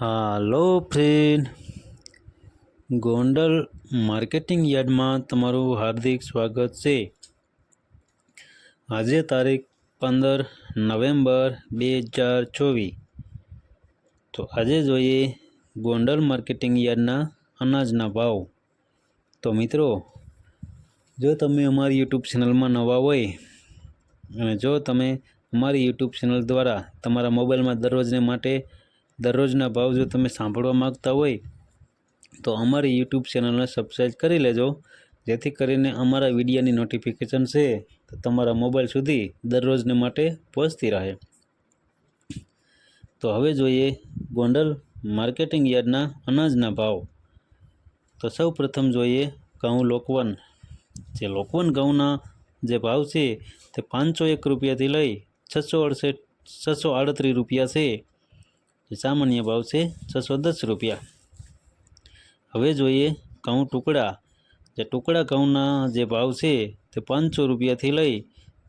હાલો friend. Gondal marketing યાર્ડમાં તમારું હાર્દિક સ્વાગત છે. આજે તારીખ પંદર નવેમ્બર બે હજાર ચોવીસ. તો આજે જોઈએ ગોંડલ માર્કેટિંગ યાર્ડના અનાજના ભાવ. તો મિત્રો, જો તમે અમારી યુટ્યુબ ચેનલમાં નવા હોય અને જો તમે અમારી યુટ્યુબ ચેનલ દ્વારા તમારા મોબાઈલમાં દરરોજને માટે દરરોજના ભાવ જો તમે સાંભળવા માગતા હોય, તો અમારી યુટ્યુબ ચેનલને સબસ્ક્રાઈબ કરી લેજો. જેથી કરીને અમારા વિડીયોની નોટિફિકેશન છે, તો તમારા મોબાઈલ સુધી દરરોજને માટે પહોંચતી રહે. તો હવે જોઈએ ગોંડલ માર્કેટિંગ યાર્ડના અનાજના ભાવ. તો સૌ પ્રથમ જોઈએ ઘઉં લોકવન. જે લોકવન ઘઉંના જે ભાવ છે, તે પાંચસો એક રૂપિયાથી લઈ છસો અડસઠ, છસો આડત્રીસ રૂપિયા છે. જે સામાન્ય ભાવ છે છસો દસ રૂપિયા. હવે જોઈએ ઘઉં ટુકડા. જે ટુકડા ઘઉંના જે ભાવ છે તે પાંચસો રૂપિયાથી લઈ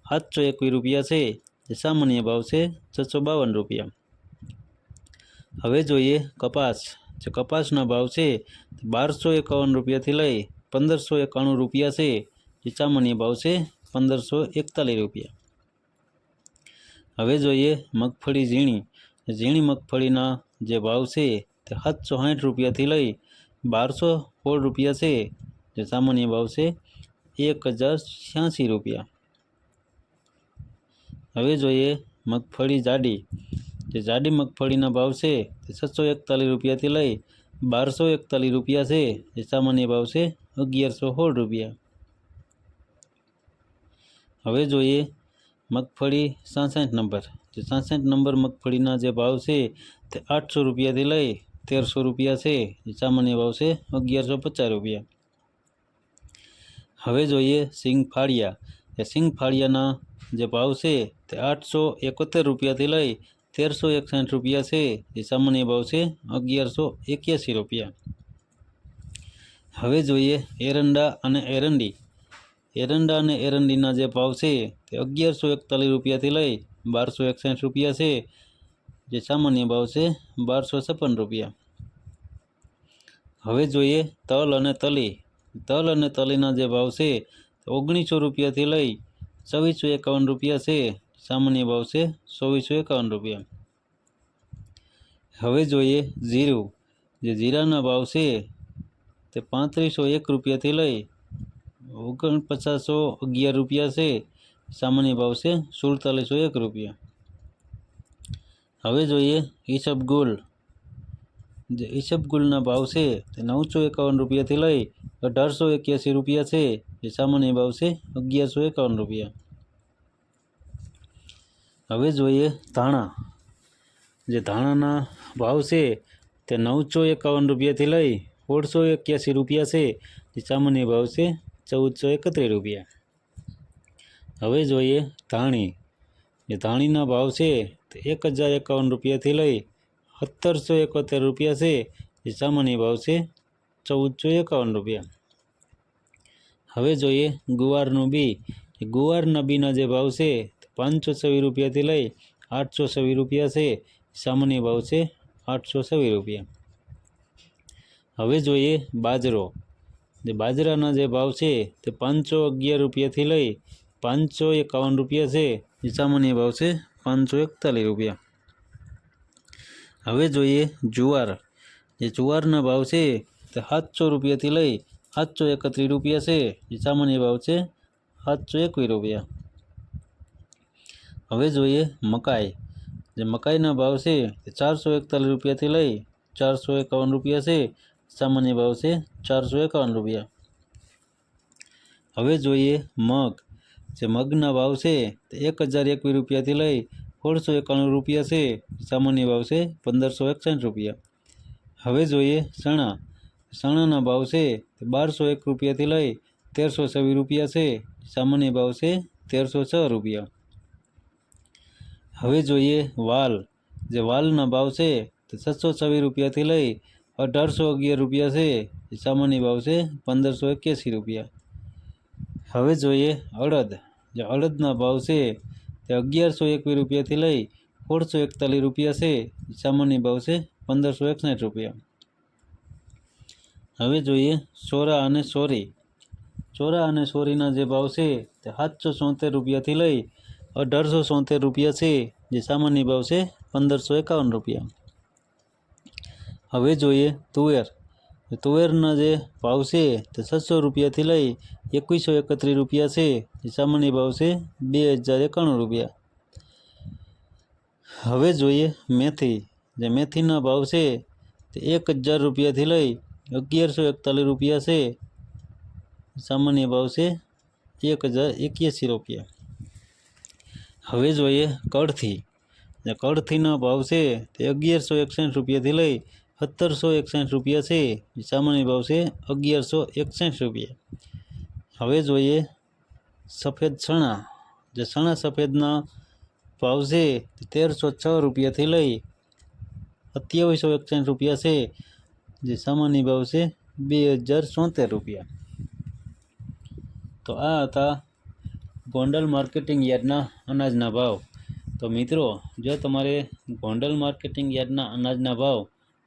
સાતસો એકવીસ રૂપિયા છે. જે સામાન્ય ભાવ છે છસો બાવન રૂપિયા. હવે જોઈએ કપાસ. જે કપાસના ભાવ છે તે બારસો એકાવન રૂપિયાથી લઈ પંદરસો એકાણું રૂપિયા છે. જે સામાન્ય ભાવ છે પંદરસો એકતાલીસ રૂપિયા. હવે જોઈએ મગફળી ઝીણી. ઝીણી મગફળીના જે ભાવ છે તે સાતસો સાઠ રૂપિયાથી લઈ બારસો સોળ રૂપિયા છે. જે સામાન્ય ભાવ છે એક હજાર છ્યાસી રૂપિયા. હવે જોઈએ મગફળી જાડી. જે જાડી મગફળીના ભાવ છે તે છસો એકતાલીસ રૂપિયાથી લઈ બારસો એકતાલીસ રૂપિયા છે. જે સામાન્ય ભાવ છે અગિયારસો સોળ રૂપિયા. હવે જોઈએ મગફળી સાસઠ નંબર. જે સાસઠ નંબર મગફળીના જે ભાવ છે તે આઠસો રૂપિયાથી લઈ તેરસો રૂપિયા છે. જે સામાન્ય ભાવ છે અગિયારસો પચાસ રૂપિયા. હવે જોઈએ સિંગ ફાળિયા એ સિંગ ફાળિયાના જે ભાવ છે તે આઠસો એકોતેર રૂપિયાથી લઈ તેરસો એકસાઠ રૂપિયા છે. જે સામાન્ય ભાવ છે અગિયારસો એક્યાસી રૂપિયા. હવે જોઈએ એરંડા અને એરંડી. એરંડા અને એરંડીના જે ભાવ છે તે અગિયારસો એકતાલીસ રૂપિયાથી લઈ બારસો એકસાઠ રૂપિયા છે. જે સામાન્ય ભાવ છે બારસો છપ્પન રૂપિયા. હવે જોઈએ તલ અને તલી. તલ અને તલીના જે ભાવ છે ઓગણીસો રૂપિયાથી લઈ ચોવીસો એકાવન રૂપિયા છે. સામાન્ય ભાવ છે ચોવીસો એકાવન રૂપિયા. હવે જોઈએ જીરું. જે જીરાના ભાવ છે તે પાંત્રીસો એક રૂપિયાથી લઈ ઓગણપચાસો અગિયાર રૂપિયા છે સામાન્ય ભાવ છે સુડતાલીસો એક રૂપિયા હવે જોઈએ ઈસબગુલ જે ઈસબગુલના ભાવ છે તે નવસો એકાવન રૂપિયાથી લઈ અઢારસો એક્યાસી રૂપિયા છે જે સામાન્ય ભાવ છે અગિયારસો એકાવન રૂપિયા હવે જોઈએ ધાણા જે ધાણાના ભાવ છે તે નવસો એકાવન રૂપિયાથી લઈ સોળસો એક્યાસી રૂપિયા છે જે સામાન્ય ભાવ છે ચૌદસો એકત્રીસ રૂપિયા. હવે જોઈએ ધાણી. જે ધાણીના ભાવ છે તે એક હજાર એકાવન રૂપિયાથી લઈ સત્તરસો એકોતેર રૂપિયા છે. જે સામાન્ય ભાવ છે ચૌદસો એકાવન રૂપિયા. હવે જોઈએ ગુવારનું બી. ગુવારના બીના જે ભાવ છે પાંચસો છવ્વીસ રૂપિયાથી લઈ આઠસો છવ્વીસ રૂપિયા છે. સામાન્ય ભાવ છે આઠસો છવ્વીસ રૂપિયા. હવે જોઈએ બાજરો. જે બાજરાના જે ભાવ છે તે પાંચસો અગિયાર રૂપિયાથી લઈ પાંચસો એકાવન રૂપિયા છે. જે સામાન્ય ભાવ છે પાંચસો એકતાલીસ રૂપિયા. હવે જોઈએ જુવાર. જે જુવારના ભાવ છે તે સાતસો રૂપિયાથી લઈ સાતસો એકત્રીસ રૂપિયા છે. જે સામાન્ય ભાવ છે સાતસો એકવીસ રૂપિયા. હવે જોઈએ મકાઈ. જે મકાઈના ભાવ છે તે ચારસો એકતાલીસ રૂપિયાથી લઈ ચારસો એકાવન રૂપિયા છે. સામાન્ય ભાવ છે ચારસો એકાવન રૂપિયા. હવે જોઈએ મગ. જે મગના ભાવ છે તે એક હજાર એકવીસ રૂપિયાથી લઈ સોળસો એકાણું રૂપિયા છે. સામાન્ય ભાવ છે પંદરસો એકસઠ રૂપિયા. હવે જોઈએ ચણા. ચણાના ભાવ છે તે બારસો એક રૂપિયાથી લઈ તેરસો છવ્વીસ રૂપિયા છે. સામાન્ય ભાવ છે તેરસો છ રૂપિયા. હવે જોઈએ વાલ. જે વાલના ભાવ છે તે છસો છવ્વીસ રૂપિયાથી લઈ અઢારસો અગિયાર રૂપિયા છે, સામાન્ય ભાવ છે પંદરસો એક્યાસી રૂપિયા. હવે જોઈએ અડદ જે અડદના ભાવ છે તે અગિયારસો એકવીસ રૂપિયાથી લઈ સોળસો એકતાલીસ રૂપિયા છે, સામાન્ય ભાવ છે પંદરસો એકસાઠ રૂપિયા. હવે જોઈએ સોરા અને સોરી. ચોરા અને સોરીના જે ભાવ છે તે સાતસો સોતેર રૂપિયાથી લઈ અઢારસો સોતેર રૂપિયા છે, જે સામાન્ય ભાવ છે પંદરસો એકાવન રૂપિયા. હવે જોઈએ તુવેર. તો તુવેરના જે ભાવ છે તે છસો રૂપિયાથી લઈ એકવીસો એકત્રીસ રૂપિયા છે. જે સામાન્ય ભાવ છે બે હજાર એકાણું રૂપિયા. હવે જોઈએ મેથી. જે મેથીના ભાવ છે તે એક હજાર રૂપિયાથી લઈ અગિયારસો એકતાલીસ રૂપિયા છે. સામાન્ય ભાવ છે એક હજાર એક્યાસી રૂપિયા. હવે જોઈએ કળથી જે કળથીનો ભાવ છે તે અગિયારસો એકસઠ રૂપિયાથી લઈ સત્તરસો એકસઠ રૂપિયા છે જે સામાન્ય ભાવ છે અગિયારસો એકસઠ રૂપિયા હવે જોઈએ સફેદ ચણા જે ચણા સફેદના ભાવ છે તે તેરસો છ રૂપિયાથી લઈ સત્યાવીસો એકસઠ રૂપિયા છે જે સામાન્ય ભાવ છે બે હજાર સોતેર રૂપિયા તો આ હતા ગોંડલ માર્કેટિંગ યાર્ડના અનાજના ભાવ તો મિત્રો જો તમારે ગોંડલ માર્કેટિંગ યાર્ડના અનાજના ભાવ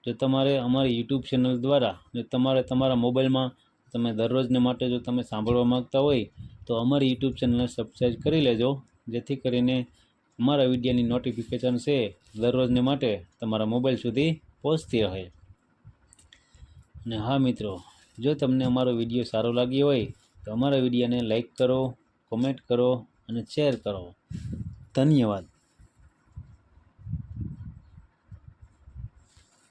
જો તમારે અમારી યુટ્યુબ ચેનલ દ્વારા જો તમારે તમારા મોબાઈલમાં તમે દરરોજને માટે જો તમે સાંભળવા માગતા હોય, તો અમારી યુટ્યુબ ચેનલને સબસ્ક્રાઈબ કરી લેજો. જેથી કરીને અમારા વિડીયોની નોટિફિકેશન છે દરરોજને માટે તમારા મોબાઈલ સુધી પહોંચતી રહે. અને હા મિત્રો, જો તમને અમારો વીડિયો સારો લાગ્યો હોય, તો અમારા વિડીયોને લાઈક કરો કોમેન્ટ કરો અને શેર કરો. ધન્યવાદ.